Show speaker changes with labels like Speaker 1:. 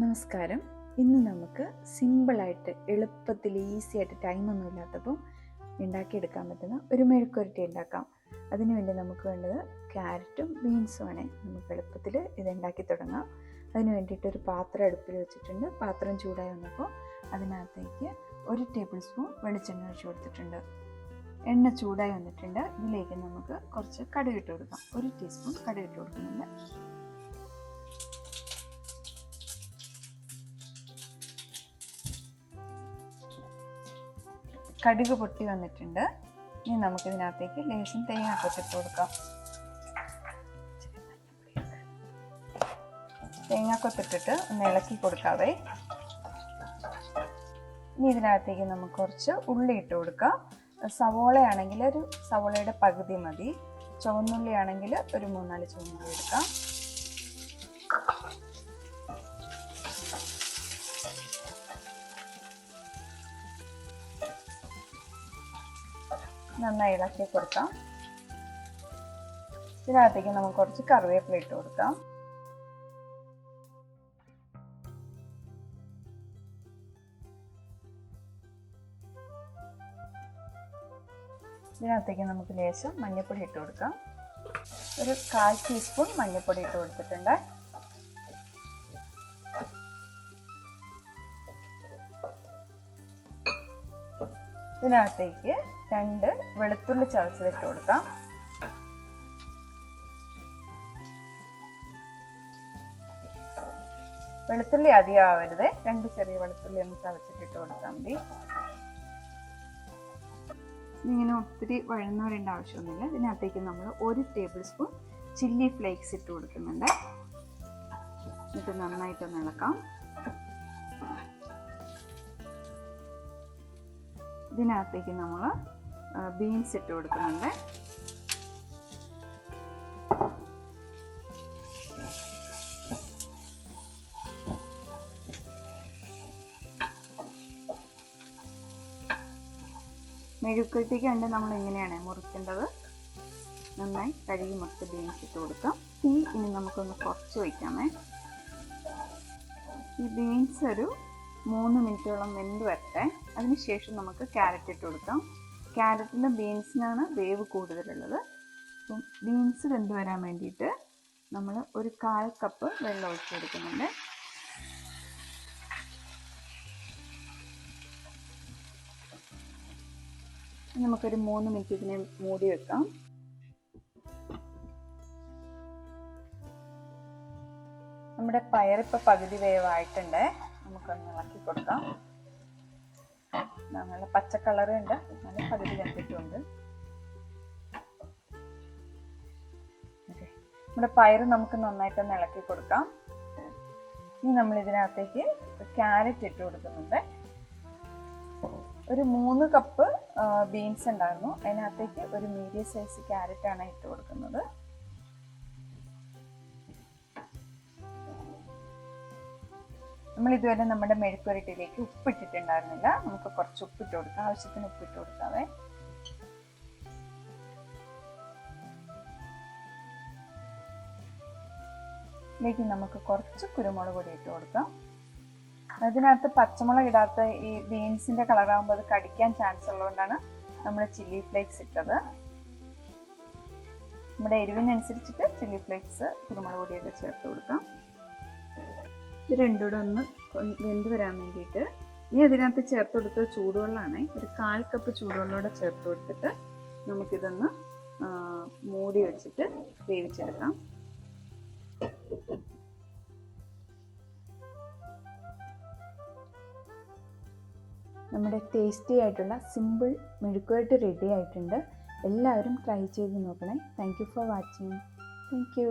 Speaker 1: നമസ്കാരം. ഇന്ന് നമുക്ക് സിമ്പിളായിട്ട് എളുപ്പത്തിൽ ഈസി ആയിട്ട് ടൈമൊന്നും ഇല്ലാത്തപ്പോൾ ഉണ്ടാക്കിയെടുക്കാൻ പറ്റുന്ന ഒരു മെഴുക്കുരട്ടി ഉണ്ടാക്കാം. അതിനുവേണ്ടി നമുക്ക് വേണ്ടത് ക്യാരറ്റും ആണ്. നമുക്ക് എളുപ്പത്തിൽ ഇത് ഉണ്ടാക്കി തുടങ്ങാം. അതിന് വേണ്ടിയിട്ട് ഒരു പാത്രം അടുപ്പിൽ വെച്ചിട്ടുണ്ട്. പാത്രം ചൂടായി വന്നപ്പോൾ അതിനകത്തേക്ക് ഒരു ടേബിൾ സ്പൂൺ വെളിച്ചെണ്ണ ഒഴിച്ചു കൊടുത്തിട്ടുണ്ട്. എണ്ണ ചൂടായി വന്നിട്ടുണ്ട്. ഇതിലേക്ക് നമുക്ക് കുറച്ച് കടുകിട്ട് കൊടുക്കാം. ഒരു ടീസ്പൂൺ കടുകിട്ട് കൊടുക്കുന്നുണ്ട്. കടുക് പൊട്ടി വന്നിട്ടുണ്ട്. ഇനി നമുക്ക് ഇതിനകത്തേക്ക് ലേശം തേങ്ങാക്കൊത്തിട്ട് കൊടുക്കാം. തേങ്ങ തേങ്ങാക്കൊത്തിട്ടിട്ട് ഒന്ന് ഇളക്കി കൊടുക്കാവേ. ഇനി ഇതിനകത്തേക്ക് നമുക്ക് കുറച്ച് ഉള്ളി ഇട്ട് കൊടുക്കാം. സവോളയാണെങ്കിൽ ഒരു സവോളയുടെ പകുതി മതി. ചുവന്നുള്ളി ആണെങ്കിൽ ഒരു മൂന്നാൽ ചുവന്നുള്ളി എടുക്കാം. നന്നായി ഇളക്കി കൊടുക്കാം. ഇതിനകത്തേക്ക് നമുക്ക് കുറച്ച് കറിവേപ്പില ഇട്ട് കൊടുക്കാം. ഇതിനകത്തേക്ക് നമുക്ക് ലേശം മഞ്ഞൾപ്പൊടി ഇട്ട് കൊടുക്കാം. ഒരു കാൽ ടീസ്പൂൺ മഞ്ഞൾപ്പൊടി ഇട്ട് കൊടുത്തിട്ടുണ്ട്. ഇതിനകത്തേക്ക് രണ്ട് വെളുത്തുള്ളി ചതച്ചതിട്ട് കൊടുക്കാം. വെളുത്തുള്ളി അധികം ആവരുത് രണ്ട് ചെറിയ വെളുത്തുള്ളി ഒന്ന് ചതച്ചിട്ടിട്ട് കൊടുത്താൽ മതി. ഇങ്ങനെ ഒത്തിരി വഴുന്നവരേണ്ട ആവശ്യമൊന്നുമില്ല. ഇതിനകത്തേക്ക് നമ്മൾ ഒരു ടേബിൾ സ്പൂൺ ചില്ലി ഫ്ലേക്സ് ഇട്ട് കൊടുക്കുന്നുണ്ട്. എന്നിട്ട് നന്നായിട്ടൊന്ന് ഇളക്കാം. ഇതിനകത്തേക്ക് നമ്മൾ ബീൻസ് ഇട്ട് കൊടുക്കുന്നുണ്ട്. മെഴുക്കുരട്ടിക്ക് ഉണ്ട് നമ്മൾ ഇങ്ങനെയാണ് മുറിക്കേണ്ടത്? നന്നായി കഴുകി മുറിച്ച് ബീൻസ് ഇട്ട് കൊടുക്കാം. തീ ഇനി നമുക്കൊന്ന് കുറച്ച് വയ്ക്കാമേ ഈ ബീൻസ് ഒരു മൂന്ന് മിനിറ്റോളം വെന്ത് വരട്ടെ. അതിനുശേഷം നമുക്ക് ക്യാരറ്റ് ഇട്ട് കൊടുക്കാം. ക്യാരറ്റിനും ബീൻസിനാണ് വേവ് കൂടുതലുള്ളത്. അപ്പം ബീൻസ് വെന്ത് വരാൻ വേണ്ടിയിട്ട് നമ്മൾ ഒരു കാൽ കപ്പ് വെള്ളം ഒഴിച്ചു കൊടുക്കുന്നുണ്ട്. നമുക്കൊരു മൂന്ന് മിനിറ്റ് ഇതിനെ മൂടി വെക്കാം. നമ്മുടെ പയറിപ്പോൾ പകുതി വേവായിട്ടുണ്ട്. നമുക്കൊന്ന് ഇളക്കി കൊടുക്കാം. നല്ല പച്ച കളറും ഉണ്ട് നല്ല നമ്മുടെ പയർ നമുക്ക് നന്നായിട്ടൊന്ന് ഇളക്കി കൊടുക്കാം. ഇനി നമ്മൾ ഇതിനകത്തേക്ക് ക്യാരറ്റ് ഇട്ട് കൊടുക്കുന്നുണ്ട്. ഒരു മൂന്ന് കപ്പ് ബീൻസ് ഉണ്ടായിരുന്നു. അതിനകത്തേക്ക് ഒരു മീഡിയം സൈസ് ക്യാരറ്റ് ആണ് ഇട്ട് കൊടുക്കുന്നത്. നമ്മൾ ഇതുവരെ നമ്മുടെ മെഴുക്കുരട്ടിയിലേക്ക് ഉപ്പിട്ടിട്ടുണ്ടായിരുന്നില്ല. നമുക്ക് കുറച്ച് ഉപ്പിട്ട് കൊടുക്കാം. ആവശ്യത്തിന് ഉപ്പിട്ട് കൊടുക്കാവേ. ഇതിലേക്ക് നമുക്ക് കുറച്ച് കുരുമുളക് പൊടി ഇട്ട് കൊടുക്കാം. അതിനകത്ത് പച്ചമുളക് ഇടാത്ത ഈ ബീൻസിന്റെ കളറാകുമ്പോൾ അത് കടിക്കാൻ ചാൻസ് ഉള്ളതുകൊണ്ടാണ് നമ്മൾ ചില്ലി ഫ്ലേക്സ് ഇട്ടത്. നമ്മുടെ എരിവിനനുസരിച്ചിട്ട് ചില്ലി ഫ്ലേക്സ് കുരുമുളക് പൊടിയൊക്കെ ചേർത്ത് കൊടുക്കാം. ഇത് രണ്ടും കൂടെ ഒന്ന് വെന്ത് വരാൻ വേണ്ടിയിട്ട് ഇനി അതിനകത്ത് ചേർത്ത് കൊടുത്തത് ചൂടുവെള്ളമാണ്. ഒരു കാൽ കപ്പ് ചൂടുവെള്ളമൂടെ ചേർത്ത് കൊടുത്തിട്ട് നമുക്കിതൊന്ന് മൂടി വെച്ചിട്ട് വേവിച്ചെടുക്കാം. നമ്മുടെ ടേസ്റ്റി ആയിട്ടുള്ള സിമ്പിൾ മെഴുക്കുമായിട്ട് റെഡി ആയിട്ടുണ്ട്. എല്ലാവരും ട്രൈ ചെയ്ത് നോക്കണേ. Thank you for watching thank you